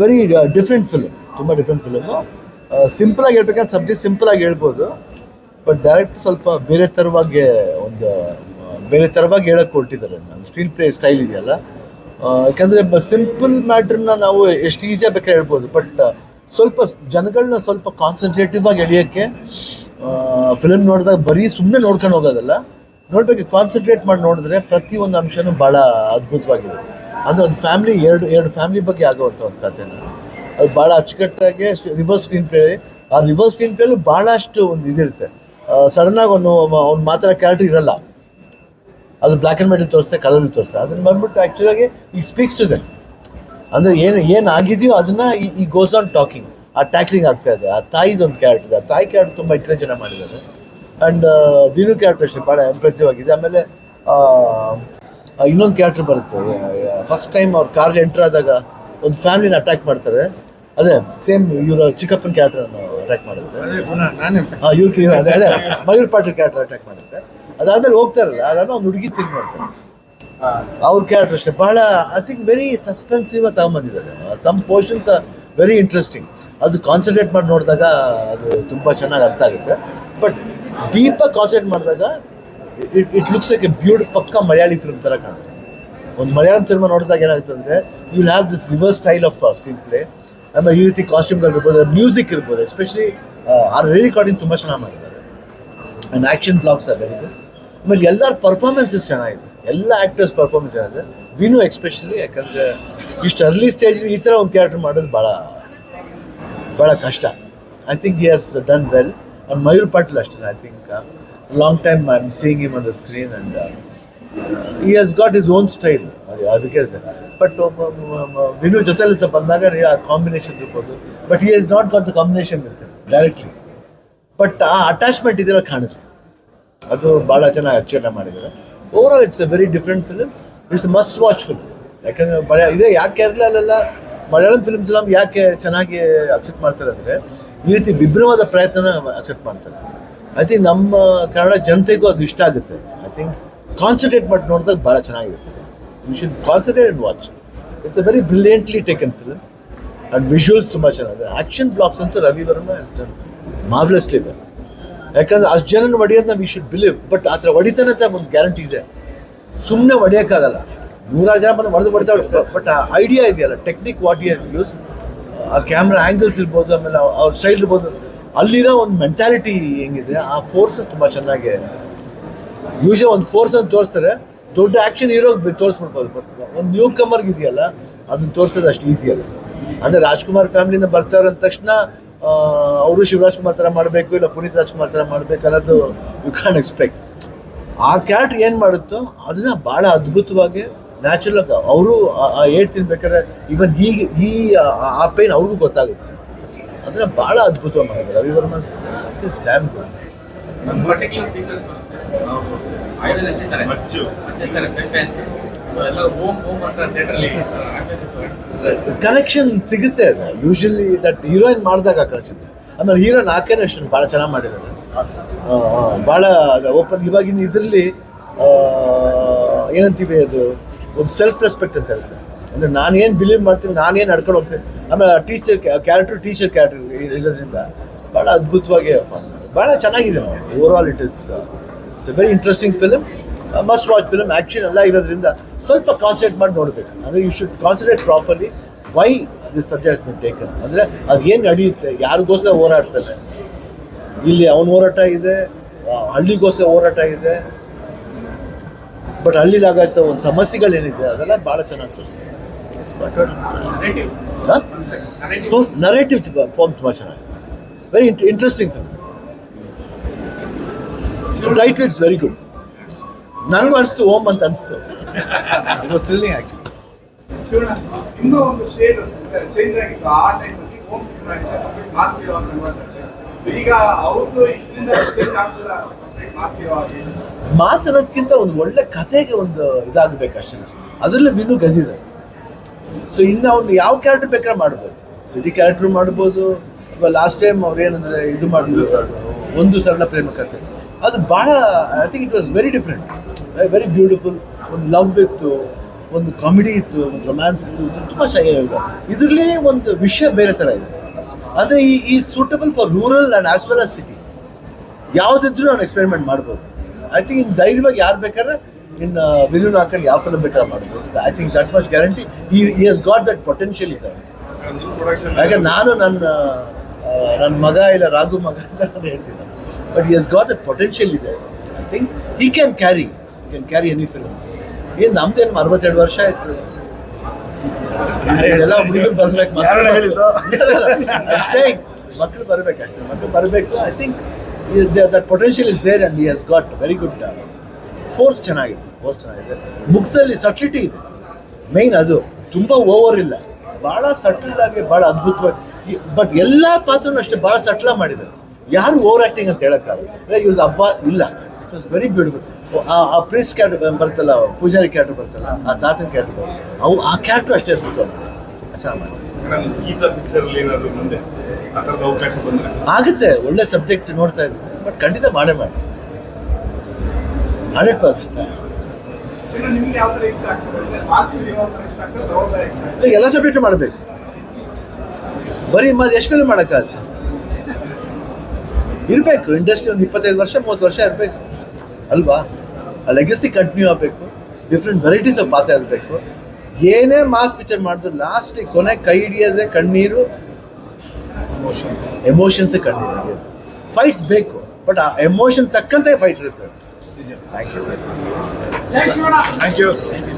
Very different film ತುಂಬ different film simple ಆಗಿ ಹೇಳ್ಬೇಕಂದ್ರೆ ಸಬ್ಜೆಕ್ಟ್ ಸಿಂಪಲ್ ಆಗಿ ಹೇಳ್ಬೋದು. ಬಟ್ ಡೈರೆಕ್ಟ್ ಸ್ವಲ್ಪ ಬೇರೆ ಥರವಾಗಿ ಒಂದು ಬೇರೆ ಥರವಾಗಿ ಹೇಳಕ್ಕೆ ಹೊರಟಿದ್ದಾರೆ ಸ್ಕ್ರೀನ್ ಪ್ಲೇ ಸ್ಟೈಲ್ ಇದೆಯಲ್ಲ. ಯಾಕಂದರೆ ಸಿಂಪಲ್ ಮ್ಯಾಟ್ರನ್ನ ನಾವು ಎಷ್ಟು ಈಸಿಯಾಗಿ ಬೇಕಾದ್ರೆ ಹೇಳ್ಬೋದು. ಬಟ್ ಸ್ವಲ್ಪ ಜನಗಳನ್ನ ಸ್ವಲ್ಪ ಕಾನ್ಸಂಟ್ರೇಟಿವ್ ಆಗಿ ಎಳಿಯೋಕ್ಕೆ ಫಿಲಮ್ ನೋಡಿದಾಗ ಬರೀ ಸುಮ್ಮನೆ ನೋಡ್ಕೊಂಡು ಹೋಗೋದಲ್ಲ. ನೋಡಬೇಕು ಕಾನ್ಸಂಟ್ರೇಟ್ ಮಾಡಿ ನೋಡಿದ್ರೆ ಪ್ರತಿಯೊಂದು ಅಂಶನೂ ಭಾಳ ಅದ್ಭುತವಾಗಿದೆ. ಅದು ಒಂದು ಫ್ಯಾಮಿಲಿ ಎರಡು ಎರಡು ಫ್ಯಾಮಿಲಿ ಬಗ್ಗೆ ಆಗುವಂಥ ಒಂದು ಕಥೆನ ಅದು ಭಾಳ ಅಚ್ಚುಕಟ್ಟಾಗಿ ರಿವರ್ಸ್ ಸ್ಕ್ರೀನ್ ಪ್ಲೇ ಆ ರಿವರ್ಸ್ ಸ್ಕ್ರೀನ್ ಪ್ಲೇಲು ಭಾಳಷ್ಟು ಒಂದು ಇದಿರುತ್ತೆ. ಸಡನ್ನಾಗಿ ಅವನು ಅವ್ನು ಮಾತ್ರ ಕ್ಯಾರೆಕ್ಟರ್ ಇರಲ್ಲ. ಅದು ಬ್ಲ್ಯಾಕ್ ಆ್ಯಂಡ್ ವೈಟಲ್ಲಿ ತೋರಿಸ್ತೆ ಕಲರಲ್ಲಿ ತೋರಿಸ್ತೆ ಅದನ್ನ ಬಂದ್ಬಿಟ್ಟು ಆ್ಯಕ್ಚುಲಾಗಿ ಈ ಸ್ಪೀಕ್ಸ್ ಟು ದೆನ್ ಅಂದರೆ ಏನು ಏನು ಆಗಿದೆಯೋ ಅದನ್ನ ಈ ಗೋಸ್ ಆನ್ ಟಾಕಿಂಗ್ ಆ ಟ್ಯಾಕ್ಲಿಂಗ್ ಆಗ್ತಾ ಇದೆ. ಆ ತಾಯಿದೊಂದು ಕ್ಯಾರೆಕ್ಟರ್ ಇದೆ. ಆ ತಾಯಿ ಕ್ಯಾರೆಕ್ಟರ್ ತುಂಬ ಇಂಟೆಲಿಜೆಂಟ್ ಮಾಡಿದ್ದಾರೆ. ಆ್ಯಂಡ್ ವಿನು ಕ್ಯಾರೆಕ್ಟರ್ ಅಷ್ಟೇ, ಭಾಳ ಇಂಪ್ರೆಸಿವ್ ಆಗಿದೆ. ಆಮೇಲೆ ಇನ್ನೊಂದು ಕ್ಯಾರೆಕ್ಟರ್ ಬರುತ್ತೆ. ಫಸ್ಟ್ ಟೈಮ್ ಅವ್ರ ಕಾರ್ಗೆ ಎಂಟರ್ ಆದಾಗ ಒಂದು ಫ್ಯಾಮಿಲಿನ ಅಟ್ಯಾಕ್ ಮಾಡ್ತಾರೆ. ಅದೇ ಸೇಮ್ ಇವರ ಚಿಕ್ಕಪ್ಪನ ಕ್ಯಾರೆಕ್ಟರ್ ಅಟ್ಯಾಕ್ ಮಾಡುತ್ತೆ. ಇವ್ರ ಅದೇ ಅದೇ ಮಯೂರ್ ಪಾಟೀಲ್ ಕ್ಯಾರೆಕ್ಟರ್ ಅಟ್ಯಾಕ್ ಮಾಡುತ್ತೆ. ಅದಾದ್ಮೇಲೆ ಹೋಗ್ತಾರಲ್ಲ ಅದನ್ನ ಒಂದು ಹುಡುಗಿ ತಿಂಗ್ ಮಾಡ್ತಾರೆ ಅವ್ರ ಕ್ಯಾರೆಕ್ಟರ್ ಅಷ್ಟೇ. ಬಹಳ ಐ ಥಿಂಕ್ ವೆರಿ ಸಸ್ಪೆನ್ಸಿವ್ ತಗೊಂಬಂದಿದ್ದಾರೆ. ಸಮ್ ಪೋರ್ಷನ್ಸ್ ವೆರಿ ಇಂಟ್ರೆಸ್ಟಿಂಗ್ ಅದು ಕಾನ್ಸಂಟ್ರೇಟ್ ಮಾಡಿ ನೋಡಿದಾಗ ಅದು ತುಂಬ ಚೆನ್ನಾಗಿ ಅರ್ಥ ಆಗುತ್ತೆ. ಬಟ್ ಡೀಪಾಗಿ ಕಾನ್ಸಂಟ್ರೇಟ್ ಮಾಡಿದಾಗ it it looks like a beauty ಪಕ್ಕ ಮಲಯಾಳಿ ಫಿಲ್ಮ್ ಥರ ಕಾಣುತ್ತೆ. ಒಂದು ಮಲಯಾಳಂ ಸಿನಿಮಾ ನೋಡಿದಾಗ ಏನಾಗುತ್ತೆ ಅಂದರೆ you will have this reverse style of screenplay ಆಮೇಲೆ ಈ ರೀತಿ ಕಾಸ್ಟ್ಯೂಮ್ಗಳು ಇರ್ಬೋದು ಮ್ಯೂಸಿಕ್ ಇರ್ಬೋದು ಎಸ್ಪೆಷಲಿ ಆ ರೆಕಾರ್ಡಿಂಗ್ ತುಂಬ ಚೆನ್ನಾಗಿ ಮಾಡಿದ್ದಾರೆ. And action blocks are good ಆಮೇಲೆ ಎಲ್ಲರ ಪರ್ಫಾರ್ಮೆನ್ಸಸ್ ಚೆನ್ನಾಗಿದೆ. ಎಲ್ಲ ಆ್ಯಕ್ಟರ್ಸ್ ಪರ್ಫಾರ್ಮೆನ್ಸ್ ಚೆನ್ನಾಗಿದೆ. ವಿನು ಎಕ್ಸ್ಪೆಷಲಿ ಯಾಕಂದರೆ ಇಷ್ಟು ಅರ್ಲಿ ಸ್ಟೇಜಲ್ಲಿ ಈ ಥರ ಒಂದು ಕ್ಯಾರೆಕ್ಟರ್ ಮಾಡೋದು ಭಾಳ ಭಾಳ ಕಷ್ಟ. I think he has done well and Mayur Patil ಅಷ್ಟೇ I think long time I am seeing him on the screen and he has got his own style ಅದಕ್ಕೆ ಬಟ್ ವಿನು ಜೊತೆಲಿ ಬಂದಾಗ ಆ ಕಾಂಬಿನೇಷನ್ ಇರ್ಬೋದು. But he has not got the combination with directly but ಆ attachment ಇದೆಲ್ಲ ಕಾಣುತ್ತೆ ಅದು ಭಾಳ ಚೆನ್ನಾಗಿ ಅಚ್ಚುಕಟ್ಟ ಮಾಡಿದ್ದಾರೆ. Overall it's a very different film it's must watch film ಯಾಕಂದ್ರೆ ಮಲಯಾ ಇದೇ ಯಾಕೆ ಕೇರಳಲ್ಲೆಲ್ಲ ಮಲಯಾಳಂ ಫಿಲ್ಮ್ಸ್ ಎಲ್ಲ ಯಾಕೆ ಚೆನ್ನಾಗಿ ಅಕ್ಸೆಪ್ಟ್ ಮಾಡ್ತಾರೆ ಅಂದರೆ ಈ ರೀತಿ ವಿಭಿನ್ನವಾದ ಪ್ರಯತ್ನ ಅಕ್ಸೆಪ್ಟ್ ಮಾಡ್ತಾರೆ. ಐ ಥಿಂಕ್ ನಮ್ಮ ಕನ್ನಡ ಜನತೆಗೂ ಅದು ಇಷ್ಟ ಆಗುತ್ತೆ. ಐ ಥಿಂಕ್ ಕಾನ್ಸಂಟ್ರೇಟ್ ಮಾಡಿ ನೋಡಿದಾಗ ಭಾಳ ಚೆನ್ನಾಗಿರುತ್ತೆ. You should concentrate and watch it's a very brilliantly taken film and visuals ತುಂಬ ಚೆನ್ನಾಗಿದೆ. ಆ್ಯಕ್ಷನ್ ಬ್ಲಾಕ್ಸ್ ಅಂತೂ ರವಿ ವರ್ಮ ಮಾವ್ಲೆಸ್ಲಿ ಇದೆ ಯಾಕಂದ್ರೆ ಅಷ್ಟು ಜನನ ಹೊಡೆಯೋದು ನಾವು ವಿ ಶುಡ್ ಬಿಲೀವ್ ಬಟ್ ಆ ಥರ ಹೊಡಿತಾನೆ ಅಂತ ಒಂದು ಗ್ಯಾರಂಟಿ ಇದೆ. ಸುಮ್ಮನೆ ಹೊಡೆಯೋಕ್ಕಾಗಲ್ಲ. ನೂರಾರು ಜನ ಬಂದು ಹೊಡೆದು ಹೊಡಿತಾ ಬಟ್ ಆ ಐಡಿಯಾ ಇದೆಯಲ್ಲ ಟೆಕ್ನಿಕ್ ವಾಟ್ ಇಯರ್ಸ್ ಯೂಸ್ ಆ ಕ್ಯಾಮ್ರಾ ಆ್ಯಂಗಲ್ಸ್ ಇರ್ಬೋದು, ಆಮೇಲೆ ಅವ್ರ ಸ್ಟೈಲ್ ಇರ್ಬೋದು. ಅಲ್ಲಿರೋ ಒಂದು ಮೆಂಟಾಲಿಟಿ ಹೆಂಗಿದೆ, ಆ ಫೋರ್ಸ್ ತುಂಬ ಚೆನ್ನಾಗಿ ಯೂಶಲಿ ಒಂದು ಫೋರ್ಸ್ ಅಂತ ತೋರಿಸ್ತಾರೆ. ದೊಡ್ಡ ಆ್ಯಕ್ಷನ್ ಹೀರೋಗೆ ತೋರಿಸ್ಬಿಡ್ಬೋದು ಒಂದು ನ್ಯೂ ಕಮರ್ಗೆ ಇದೆಯಲ್ಲ, ಅದನ್ನ ತೋರಿಸೋದು ಅಷ್ಟು ಈಸಿ ಅಲ್ಲ. ಅಂದರೆ ರಾಜ್ಕುಮಾರ್ ಫ್ಯಾಮಿಲಿಯಿಂದ ಬರ್ತಾರೆ ಅಂದ ತಕ್ಷಣ ಅವರು ಶಿವರಾಜ್ ಕುಮಾರ್ ಥರ ಮಾಡಬೇಕು, ಇಲ್ಲ ಪುನೀತ್ ರಾಜ್ಕುಮಾರ್ ಥರ ಮಾಡಬೇಕು ಅನ್ನೋದು ಯು ಕ್ಯಾನ್ ಎಕ್ಸ್ಪೆಕ್ಟ್ ಆ ಕ್ಯಾರೆಕ್ಟರ್ ಏನು ಮಾಡುತ್ತೋ, ಅದನ್ನ ಭಾಳ ಅದ್ಭುತವಾಗಿ ನ್ಯಾಚುರಲ್ ಅವರು ಏಟ್ ತಿನ್ಬೇಕಾದ್ರೆ ಈವನ್ ಹೀಗೆ, ಈ, ಆ ಪೇನ್ ಅವ್ರಿಗೂ ಗೊತ್ತಾಗುತ್ತೆ. ಅದನ್ನ ಭಾಳ ಅದ್ಭುತವಾಗಿ ಮಾಡಿದ್ದಾರೆ. ರವಿ ವರ್ಮ ಸ್ಯಾಮ್ ಗುಡ್ ಬರುತ್ತೆ ನಾವು ಆಯುಧನ ಎಸಿತಾರೆ ಮಚ್ಚು. ಹಚ್ಚಿಸ್ತಾರೆ ಪೆಪ್ಪೆ ಅಂತ ಸೊ ಎಲ್ಲರೂ ಓಮ್ ಓಮ್ ಅಂತ ಥಿಯೇಟ್ರಲ್ಲಿ ಕನೆಕ್ಷನ್ ಸಿಗುತ್ತೆ ಅದು ಯೂಶಲಿ ದಟ್ ಹೀರೋಯಿನ್ ಮಾಡಿದಾಗ ಕನೆಕ್ಷನ್ ಆಮೇಲೆ ಹೀರೋಯಿನ್ ನಾಲ್ಕೇನೆ ಅಷ್ಟು ಭಾಳ ಚೆನ್ನಾಗಿ ಮಾಡಿದ್ದಾರೆ. ಭಾಳ ಓಪನ್ ಇವಾಗಿನ ಇದರಲ್ಲಿ ಏನಂತೀವಿ ಅದು ಒಂದು ಸೆಲ್ಫ್ ರೆಸ್ಪೆಕ್ಟ್ ಅಂತ ಇರುತ್ತೆ. ಅಂದರೆ ನಾನು ಏನು ಬಿಲೀವ್ ಮಾಡ್ತೀನಿ, ನಾನೇನು ನಡ್ಕೊಂಡು ಹೋಗ್ತೀನಿ. ಆಮೇಲೆ ಆ ಟೀಚರ್ ಕ್ಯಾರೆಕ್ಟರ್ ಟೀಚರ್ ಕ್ಯಾರೆಕ್ಟರ್ ಇರೋದ್ರಿಂದ ಭಾಳ ಅದ್ಭುತವಾಗಿ ಭಾಳ ಚೆನ್ನಾಗಿದೆ overall it is it's a very interesting film must watch film action ಎಲ್ಲ ಇರೋದ್ರಿಂದ ಸ್ವಲ್ಪ ಕಾನ್ಸಂಟ್ರೇಟ್ ಮಾಡಿ ನೋಡಬೇಕು. ಅಂದರೆ you should concentrate properly why this subject been taken ಅಂದರೆ ಅದು ಏನು ನಡೆಯುತ್ತೆ, ಯಾರಿಗೋಸ್ಕರ ಹೋರಾಡ್ತಾನೆ ಇಲ್ಲಿ ಅವನ ಹೋರಾಟ ಇದೆ ಹಳ್ಳಿಗೋಸ್ಕರ ಹೋರಾಟ ಇದೆ. ಬಟ್ ಹಳ್ಳಿಲಾಗತ್ತ ಒಂದು ಸಮಸ್ಯೆಗಳೇನಿದೆ, ಅದೆಲ್ಲ ಭಾಳ ಚೆನ್ನಾಗಿ ತೋರಿಸಿದೆ ನರೇಟಿವ್ ಫಾರ್ಮ್ ತುಂಬ ಚೆನ್ನಾಗಿದೆ. Very interesting film title it's very good ನನಗೂ ಅನಿಸ್ತು ಓಮ್ ಅಂತ ಅನಿಸ್ತು. ಇಟ್ ವಾಸ್ ಥ್ರಿಲ್ಲಿಂಗ್ ಆಗಿ ಮಾಸ್ ಅನ್ನೋದಕ್ಕಿಂತ ಒಂದು ಒಳ್ಳೆ ಕಥೆಗೆ ಒಂದು ಇದಾಗಬೇಕು ಅಷ್ಟೇ. ಅದರಲ್ಲೇ ವಿನು ಗದಿದೆ ಸೊ ಇನ್ನು ಅವ್ನು ಯಾವ ಕ್ಯಾರೆಕ್ಟರ್ ಬೇಕಾದ್ರೆ ಮಾಡ್ಬೋದು. ಸಿಟಿ ಕ್ಯಾರೆಕ್ಟರ್ ಮಾಡ್ಬೋದು. ಲಾಸ್ಟ್ ಟೈಮ್ ಅವ್ರು ಏನಂದ್ರೆ ಇದು ಮಾಡಿದ್ರು. ಒಂದು ಸರಳ. ಪ್ರೇಮ ಕಥೆ. ಅದು ಭಾಳ I think it was very different very beautiful ಒಂದು ಲವ್ ಇತ್ತು ಒಂದು ಕಾಮಿಡಿ ಇತ್ತು ಒಂದು ರೊಮ್ಯಾನ್ಸ್ ಇತ್ತು. ತುಂಬ ಚೆನ್ನಾಗಿದೆ ಇದರಲ್ಲಿ ಒಂದು ವಿಷಯ ಬೇರೆ ಥರ ಇದೆ. ಆದರೆ he he suitable for rural and as well as city ಯಾವುದಿದ್ರೂ ನಾನು ಎಕ್ಸ್ಪೆರಿಮೆಂಟ್ ಮಾಡ್ಬೋದು. ಐ ಥಿಂಕ್ ಇನ್ನು ಧೈರ್ಯವಾಗಿ ಯಾರು ಬೇಕಾದ್ರೆ ಇನ್ನು ವಿಲೂನ್ ಹಾಕೊಂಡು ಯಾವ ಫಿಲಮ್ ಬೇಕಾದ್ರೆ ಮಾಡ್ಬೋದು I think that much guarantee he he has got that potential ಇದೆ ಯಾಕಂದ್ರೆ ನಾನು ನನ್ನ ನನ್ನ ಮಗ ಇಲ್ಲ ರಾಘು ಮಗ ಅಂತ ನಾನು ಹೇಳ್ತೀನಿ. But he has got that potential ಇದೆ. I think he can carry can carry any film ಏನು ನಮ್ದೇನು ಅರವತ್ತೆರಡು ವರ್ಷ ಆಯ್ತು. ಎಲ್ಲ ಹುಡುಗರು ಬರ್ಬೇಕು ಮಕ್ಕಳು ಬರಬೇಕು ಅಷ್ಟೇ. ಮಕ್ಕಳು ಬರಬೇಕು. I think that potential is there and he has got very good force ಚೆನ್ನಾಗಿದೆ ಫೋರ್ಸ್ ಚೆನ್ನಾಗಿದೆ. ಮುಖದಲ್ಲಿ ಸಟ್ಲಿಟಿ ಇದೆ. ಮೈನ್ ಅದು ತುಂಬ ಓವರ್ ಇಲ್ಲ. ಭಾಳ ಸಟ್ಲ್ ಆಗಿ ಭಾಳ ಅದ್ಭುತವಾಗಿ ಬಟ್ ಎಲ್ಲ ಪಾತ್ರನೂ ಅಷ್ಟೇ ಭಾಳ ಸಟ್ಲ ಮಾಡಿದ್ದಾರೆ. ಯಾರು ಓವರ್ ಆ್ಯಕ್ಟಿಂಗ್ ಅಂತ ಹೇಳೋಕ್ಕಾಗಲ್ಲ ಇವ್ರದ್ದು ಹಬ್ಬ ಇಲ್ಲ. ಇಟ್ ವಾಸ್ ವೆರಿ ಬ್ಯೂಟಿಫುಲ್ ಆ ಪ್ರೀಸ್ ಕ್ಯಾರೆಕ್ಟರ್ ಬರ್ತಲ್ಲ ಪೂಜಾರಿ ಕ್ಯಾರೆಕ್ಟರ್ ಬರ್ತಲ್ಲ ಆ ತಾತನ ಕ್ಯಾರೆಕ್ಟರ್ ಬರ್ತಲ್ಲ ಅವು ಆ ಕ್ಯಾರೆಕ್ಟರ್ ಅಷ್ಟೇ ಅದ್ಭುತ ಚೆನ್ನಾಗಿ ಮಾಡಿ ಆಗುತ್ತೆ ಒಳ್ಳೆ ಸಬ್ಜೆಕ್ಟ್ ನೋಡ್ತಾ ಇದ್ದೀವಿ. ಬಟ್ ಖಂಡಿತ ಮಾಡೇ ಮಾಡಿ ಇಷ್ಟ ಪರ್ಸೆಂಟ್ ಎಲ್ಲ ಸಬ್ಜೆಕ್ಟ್ ಮಾಡಬೇಕು. ಬರೀ ಮತ್ತೆ ಎಷ್ಟು ಫಿಲ್ಮ್ ಮಾಡೋಕ್ಕಾಗುತ್ತೆ? ಇರಬೇಕು. ಇಂಡಸ್ಟ್ರಿ ಒಂದು ಇಪ್ಪತ್ತೈದು ವರ್ಷ ಮೂವತ್ತು ವರ್ಷ ಇರಬೇಕು. ಅಲ್ವಾ? ಆ ಲೆಗಸಿ ಕಂಟಿನ್ಯೂ ಆಗಬೇಕು. ಡಿಫ್ರೆಂಟ್ ವೆರೈಟೀಸ್ ಆಫ್ ಪಾತ್ರ ಇರಬೇಕು. ಏನೇ ಮಾಸ್ ಪಿಕ್ಚರ್ ಮಾಡಿದ್ರು ಲಾಸ್ಟಿಗೆ ಕೊನೆ ಕೈ ಹಿಡಿಯೋದೇ ಕಣ್ಣೀರು ಎಮೋಷನ್ಸೇ ಕಣ್ಣೀರು. ಫೈಟ್ಸ್ ಬೇಕು. ಬಟ್ ಆ ಎಮೋಷನ್ ತಕ್ಕಂತೆ ಫೈಟ್ ಇರುತ್ತೆ. Thank you. Thanks, Your Honor. Thank you.